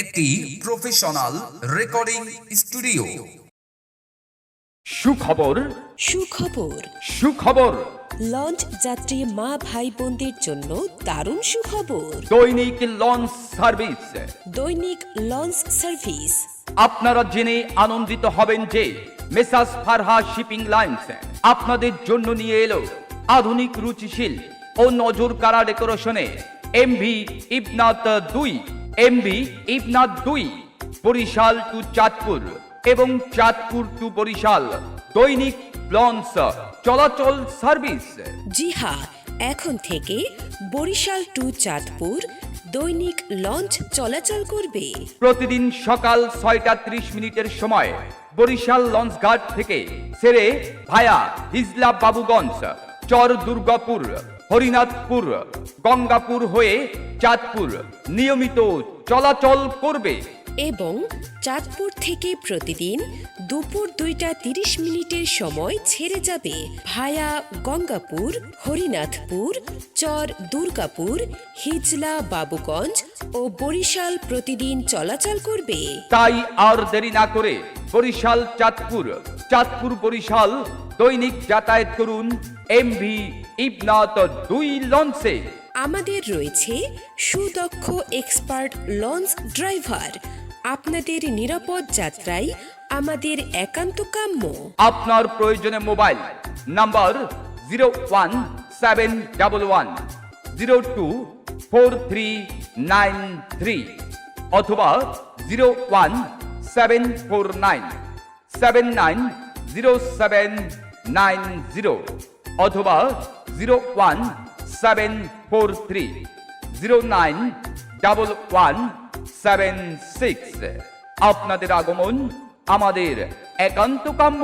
একটি professional recording studio. সুখবর। সুখবর। সুখবর। লঞ্চ যাত্রী মা ভাই বোনদের জন্য দারুণ সুখবর। দৈনিক লঞ্চ সার্ভিস। দৈনিক লঞ্চ সার্ভিস। আপনারা জেনে আনন্দিত হবেন যে মেসাস ফারহা শিপিং লাইন্স আপনাদের জন্য নিয়ে এলো আধুনিক রুচিশীল ও নজর কারা ডেকোরেশনে এমভি ইবনাথ দুই। এমভি ইবনাথ দুই বরিশাল টু চাঁদপুর এবং চাঁদপুর টু বরিশাল। দৈনিক লঞ্চ চলাচল সার্ভিস। জি হ্যাঁ এখন থেকে বরিশাল টু চাঁদপুর দৈনিক লঞ্চ চলাচল করবে। প্রতিদিন সকাল ছয়টা ত্রিশ মিনিটের সময় বরিশাল লঞ্চ ঘাট থেকে সেরে ভায়া হিজলা বাবুগঞ্জ চর দুর্গাপুর হরিনাথপুর গঙ্গাপুর হয়ে চাঁদপুর নিয়মিত চলাচল করবে। এবং চাঁদপুর থেকে প্রতিদিন দুপুর দুইটা তিরিশ মিনিটের সময় ছেড়ে যাবে ভায়া গঙ্গাপুর হরিনাথপুর চর দুর্গাপুর হিজলা বাবুগঞ্জ ও বরিশাল প্রতিদিন চলাচল করবে। তাই আর দেরি না করে বরিশাল চাঁদপুর চাঁদপুর বরিশাল দৈনিক যাতায়াত করুন এমভি ইবনাথ দুই লঞ্চে। আমাদের রয়েছে সুদক্ষ এক্সপার্ট লঞ্চ ড্রাইভার। আপনাদের নিরাপদ যাত্রায় আমাদের একান্ত কাম্য। আপনার প্রয়োজনে mobile number zero one seven double one zero two four three nine three অথবা zero one seven four nine seven nine zero seven nine zero অথবা zero one seven four three zero nine double one seven six আপনাদের আগমন আমাদের একান্ত কাম্য।